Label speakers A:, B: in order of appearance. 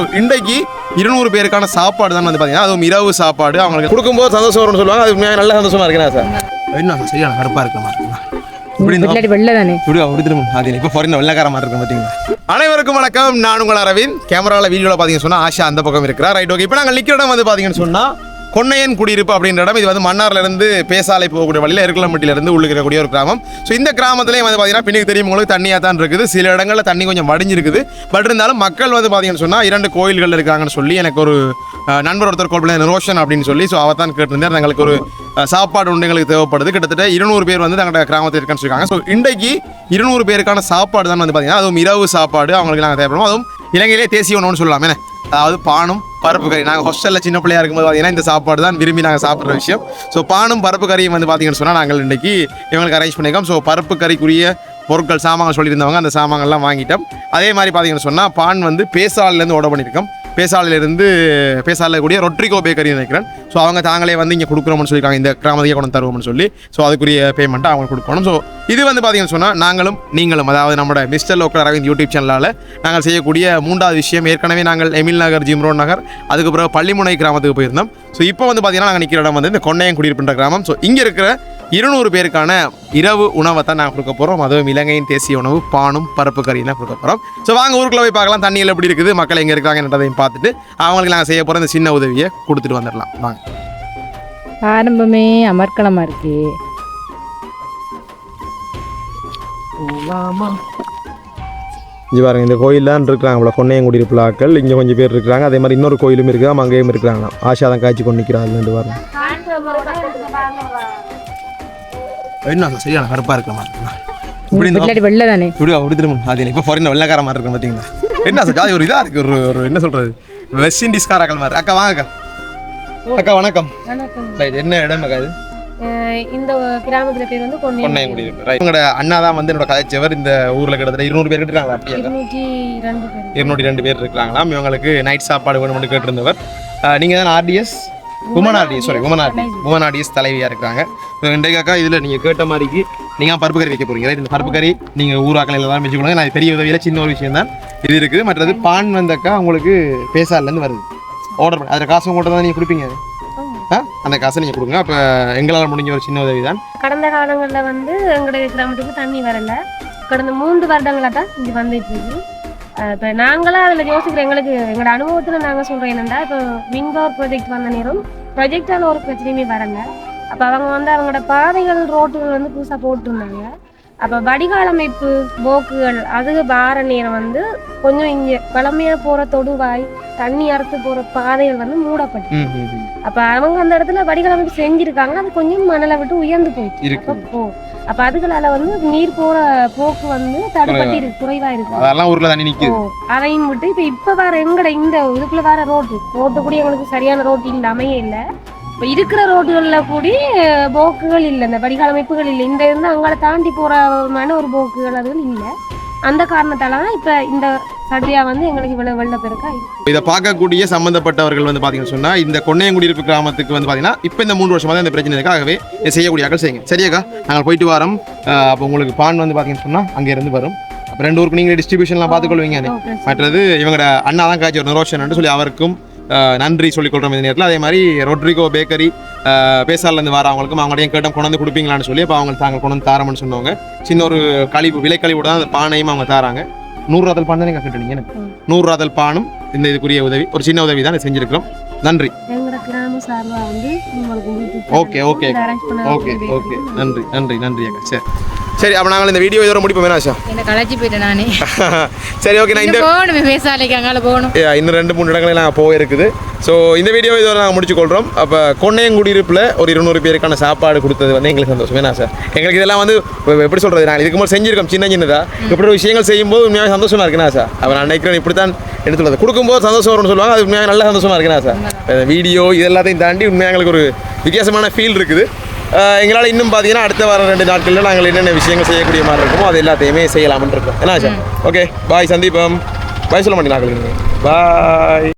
A: So இன்றைக்கு இருநூறு பேருக்கான சாப்பாடு தான் வந்து பார்த்தீங்கன்னா அதுவும் இரவு சாப்பாடு அவங்களுக்கு கொடுக்கும்போது சந்தோஷம் வரும்னு சொல்லுவாங்க. அது உண்மையாக நல்ல சந்தோஷமா இருக்கேன் சார்? என்ன சார் சரியான கருப்பாக இருக்க மாதிரி இப்படி இந்த
B: இல்லாட்டி வெள்ளை தானே?
A: இப்படி அப்படி திரும்ப அது இப்போ ஃபாரின் வெள்ளக்கார மாதிரி இருக்கும் பார்த்தீங்களா? அனைவருக்கும் வணக்கம். நான் உங்கள் அரவிந்த். கேமராவில் வீடியோவில் பார்த்தீங்கன்னு சொன்னால் ஆஷா அந்த பக்கம் இருக்கிறா ரைட் ஓகே இப்போ நாங்கள் நிற்கிற இடம் வந்து பார்த்தீங்கன்னு சொன்னால் கொன்னையன் குடியிருப்பு அப்படின்ற இடம். இது வந்து மன்னார்லேருந்து பேசாலை போகக்கூடிய வழியில் இருக்கலம்பட்டியிலேருந்து இருந்து ஒரு கிராமம். ஸோ இந்த கிராமத்திலேயே வந்து பார்த்தீங்கன்னா பின்னுக்கு தெரியும் உங்களுக்கு தண்ணியாக தான் இருக்குது. சில இடங்களில் தண்ணி கொஞ்சம் வடிஞ்சிருக்குது. பட் இருந்தாலும் மக்கள் வந்து பார்த்தீங்கன்னு சொன்னால் இரண்டு கோயில்கள் இருக்காங்கன்னு சொல்லி எனக்கு ஒரு நண்பர் ஒருத்தர் கோல் ரோஷன் அப்படின்னு சொல்லி ஸோ அவர் தான் கேட்டிருந்தார். எங்களுக்கு ஒரு சாப்பாடு உண்டு எங்களுக்கு தேவைப்படுது. கிட்டத்தட்ட இருநூறு பேர் வந்து தங்களோட கிராமத்தில் இருக்கான்னு சொல்லியிருக்காங்க ஸோ இன்றைக்கு இருநூறு பேருக்கான சாப்பாடு தான் வந்து பார்த்தீங்கன்னா அதுவும் இரவு சாப்பாடு. அவங்களுக்கு நாங்கள் தேவைப்படும் அதுவும் இலங்கையிலே தேசிய உணவுன்னு சொல்லலாம். என்ன அதாவது பானும் பருப்பு கறி நாங்கள் ஹாஸ்டலில் சின்ன பிள்ளையா இருக்கும்போது பார்த்தீங்கன்னா இந்த சாப்பாடு தான் விரும்பி நாங்கள் சாப்பிட்ற விஷயம். ஸோ பானும் பருப்பு கறியும் வந்து பார்த்தீங்கன்னு சொன்னால் நாங்கள் இன்றைக்கி இவங்களுக்கு அரேஞ்ச் பண்ணியிருக்கோம். ஸோ பருப்பு கறிக்குரிய பொருட்கள் சாமான் சொல்லியிருந்தவங்க அந்த சாமான்கள்லாம் வாங்கிட்டோம். அதே மாதிரி பார்த்தீங்கன்னு சொன்னால் பான் வந்து பேசாலிலேருந்து ஆர்டர் பண்ணியிருக்கோம். பேசாலிலிருந்து பேசாலில் கூடிய ரொட்ரிகோ பேக்கரி நினைக்கிறேன். ஸோ அவங்க தாங்களே வந்து இங்கே கொடுக்குறோம்னு சொல்லியிருக்காங்க. இந்த கிராமத்துக்கே கொண்டு தருவோம்னு சொல்லி. ஸோ அதுக்குரிய பேமெண்ட்டை அவங்க கொடுக்கணும். ஸோ இது வந்து பார்த்தீங்கன்னு சொன்னால் நாங்களும் நீங்களும் அதாவது நம்மளோட மிஸ்டர் லோக்கல் அரவிந்த் யூடியூப் சேனலால் நாங்கள் செய்யக்கூடிய மூன்றாவது விஷயம். ஏற்கனவே நாங்கள் எமில் நகர் ஜிம்ரோன் நகர் அதுக்கு பிறகு பள்ளிமுனை கிராமத்துக்கு போயிருந்தோம். ஸோ இப்போ வந்து பார்த்தீங்கன்னா நாங்கள் நிற்கிற இடம் வந்து இந்த கொண்டையம் குடியிருப்புன்ற கிராமம். ஸோ இங்கே இருக்கிற இருநூறு பேருக்கான இரவு உணவை தான் நாங்கள் கொடுக்க போகிறோம் அதுவும் இலங்கையின் தேசிய உணவு பானும் பருப்பு கறியும் தான் கொடுக்க போகிறோம் ஸோ வாங்க ஊருக்குள்ள போய் பார்க்கலாம். தண்ணியில் எப்படி இருக்குது? மக்கள் எங்கே இருக்காங்கன்றதையும் பார்த்துட்டு அவங்களுக்கு நாங்கள் செய்ய போகிற இந்த சின்ன உதவியை கொடுத்துட்டு வந்துடலாம். வாங்க.
B: ஆரம்பமே அமர்க்கலமா இருக்கு
A: இங்கே பாருங்க இந்த கோயில் தான் இருக்கிறாங்க இவ்வளோ கொண்டையம் குடியிருப்பு ஆட்கள். இங்கே கொஞ்சம் பேர் இருக்கிறாங்க. அதே மாதிரி இன்னொரு கோயிலும் இருக்குது. அங்கேயும் இருக்கிறாங்க ஆஷா தான் காய்ச்சி கொண்டு நிற்கிறாங்க ரெண்டு பாருங்க. என்ன சரியான கருப்பாக இருக்கிற மாதிரி
B: வெள்ளை தானே?
A: இப்படி அப்படி திரும்ப அது இப்போ ஃபாரின் வெள்ளக்கார மாதிரி இருக்கும் பார்த்தீங்களா என்ன சார் ஜாதி ஒரு இதாக இருக்குது ஒரு ஒரு என்ன சொல்கிறது வெஸ்ட் இண்டீஸ்காரர்கள் மாதிரி. அக்கா வாங்க அக்கா. அக்கா வணக்கம். என்ன இடம் அக்கா இது?
C: இந்த கிராமத்துல பேர் வந்து
A: பொன்னையங்குடி ரைட் உங்களோட அண்ணா தான் வந்து என்னோட கதைச்சவர் இந்த ஊரில் கிட்டத்தட்ட இருநூறு பேர் இருக்காங்களா அப்படியே.
C: இருநூற்றி ரெண்டு பேர்.
A: இருநூற்றி ரெண்டு பேர் இருக்காங்களாம். இவங்களுக்கு நைட் சாப்பாடு வேணும்னு கேட்டிருந்தவர். நீங்கள் தான் RDS woman RDS sorry woman RDS woman RDS தலைவியாக இருக்காங்க. இன்றைக்கு அக்கா இதில் நீங்கள் கேட்ட மாதிரிக்கு நீங்கள் பருப்பு கறி வைக்க போறீங்க. இந்த பருப்பு கறி நீங்கள் ஊராக்கள் எல்லாம் வச்சுக்கணும் நான் பெரிய உதவியில் சின்ன ஒரு விஷயம் தான் இது இருக்குது. மற்றது பான் வந்தக்கா உங்களுக்கு பேசாலேருந்து வருது. ஆர்டர் பண்ணி. அதில் காசு உங்கள்கிட்ட தான் நீங்கள் கொடுப்பீங்க. அந்த காசை நீங்கள் கொடுங்க. அப்போ எங்களால் முடிஞ்ச ஒரு சின்ன உதவி தான்
C: கடந்த காலங்களில் வந்து எங்களுடைய கிராமத்துக்கு தண்ணி வரல. கடந்த மூன்று வருடங்களாக தான் இங்கே வந்துட்டு இருக்கு. இப்போ நாங்களாம் அதில் யோசிக்கிறோம். எங்களுக்கு எங்களோட அனுபவத்தில் நாங்கள் சொல்கிறோம் என்னென்னா இப்போ மின்கவர் ப்ராஜெக்ட் வந்த நேரம் ப்ராஜெக்டான ஒரு பிரச்சனையுமே வரல. அப்போ அவங்க வந்து அவங்களோட பாதைகள் ரோட்டுகள் வந்து புதுசாக போட்டுருந்தாங்க. அப்போ வடிகால் அமைப்பு போக்குகள் அது வார நேரம் வந்து கொஞ்சம் இங்கே பழமையாக போகிற தொடுவாய் தண்ணி அறுத்து போகிற பாதைகள் வந்து மூடப்பட்டு. அப்ப அவங்க அந்த இடத்துல வடிகால் அமைப்பு செஞ்சிருக்காங்க அது கொஞ்சம் மணலை விட்டு உயர்ந்து போயிட்டு போ அப்ப அதுகளால வந்து நீர் போற போக்கு வந்து தடுப்பட்டு இருக்கு குறைவா இருக்கு.
A: அதெல்லாம் ஊரில் தண்ணி நிற்கிது
C: ஓ, அதையும் விட்டு இப்ப இப்ப வேற எங்கட இந்த இதுக்குள்ள வேற ரோட்டு ரோட்டு கூட எங்களுக்கு சரியான ரோட்டு இல்ல அமைய இல்ல. இப்ப இருக்கிற ரோட்டுகள்ல கூடி போக்குகள் இல்ல. இந்த வடிகால் அமைப்புகள் இல்ல. இந்த இருந்து அங்கால தாண்டி போறமான ஒரு போக்குகள் அதுகள் இல்ல. அந்த காரணத்தால தான் இப்ப இந்த சடியா வந்து எங்களுக்கு இவ்வளவு வெள்ள பெருக்கா இருக்கு.
A: இதை பார்க்கக்கூடிய சம்பந்தப்பட்டவர்கள் வந்து பார்த்தீங்கன்னு சொன்னால் இந்த கொண்டையங்குடியிருப்பு கிராமத்துக்கு வந்து பார்த்தீங்கன்னா இப்போ இந்த மூன்று வருஷமாக தான் இந்த பிரச்சனை இருக்கு. ஆகவே இதை செய்யக்கூடிய ஆக்கள் செய்யுங்க. சரியாக்கா நாங்கள் போயிட்டு வரோம். அப்போ உங்களுக்கு பான் வந்து பார்த்தீங்கன்னு சொன்னால் அங்கே இருந்து வரும். அப்போ ரெண்டு ஊருக்கு நீங்கள் டிஸ்ட்ரிபியூஷன்லாம் பார்த்துக்கொள்வீங்க. மற்றது இவங்களோட அண்ணா தான் காய்ச்சி வரணும் ரோஷன் சொல்லி அவருக்கும் நன்றி சொல்லிக் கொள்கிறோம் இந்த நேரத்தில். அதே மாதிரி ரொட்ரிகோ பேக்கரி பேசாலேருந்து வர அவங்களுக்கும் அவங்களையும் கேட்டோம் கொண்டு வந்து கொடுப்பீங்களான்னு சொல்லி அப்போ அவங்க தாங்க கொண்டு வந்து தாரம்னு சொன்னவங்க. சின்ன ஒரு கழிவு விலைக்கழிவோட தான் அந்த பானையும் அவங்க தாராங்க. நூறு ராதல் பான் தானே கட்டுனீங்க
C: ம்.
A: நூறு ராதல் பானும் இந்த இதுக்குரிய உதவி ஒரு சின்ன உதவி தான் செஞ்சிருக்கிறோம். நன்றி. Okay okay. Okay okay. நன்றி நன்றி நன்றி அக்கா. சரி. சரி அப்போ நாங்கள் இந்த வீடியோ இதோட முடிப்போம். வேணாஷா
B: என்ன களைச்சி போயிட்டேன் நானே.
A: சரி ஓகே நான் இந்த
B: இன்னும் போகணும் பேசாலைக்கு அங்கால போகணும்.
A: இன்னும் ரெண்டு மூணு இடங்களில் நாங்கள் போயிருக்குது. ஸோ இந்த வீடியோ இதோட நாங்கள் முடிச்சு கொள்கிறோம் அப்போ கொண்டையங்குடியிருப்பில் ஒரு இருநூறு பேருக்கான சாப்பாடு கொடுத்தது வந்து எங்களுக்கு சந்தோஷம். வேணா சார் எங்களுக்கு இதெல்லாம் வந்து எப்படி சொல்கிறது நாங்கள் இதுக்கு முன்னாடி செஞ்சிருக்கோம் சின்ன சின்னதாக இப்படி ஒரு விஷயங்கள் செய்யும்போது உண்மையாக சந்தோஷமா இருக்குண்ணா சார் அப்போ நான் நினைக்கிறேன் இப்படி தான் எடுத்துள்ளது. கொடுக்கும்போது சந்தோஷம் வரும்னு சொல்லுவாங்க. அது உண்மையாக நல்ல சந்தோஷமா இருக்குண்ணா சார் வீடியோ இது எல்லாத்தையும் தாண்டி உண்மையாக எங்களுக்கு ஒரு வித்தியாசமான ஃபீல் இருக்குது. எங்களால் இன்னும் பார்த்தீங்கன்னா அடுத்த வாரம் ரெண்டு நாட்களில் நாங்கள் என்னென்ன விஷயங்கள் செய்யக்கூடிய மாதிரி இருக்குமோ அது எல்லாத்தையுமே செய்யலாம்னு இருக்கோம். என்ன சார் ஓகே பாய் சந்தீபம். பாய் சொல்ல மாட்டேங்க பாய்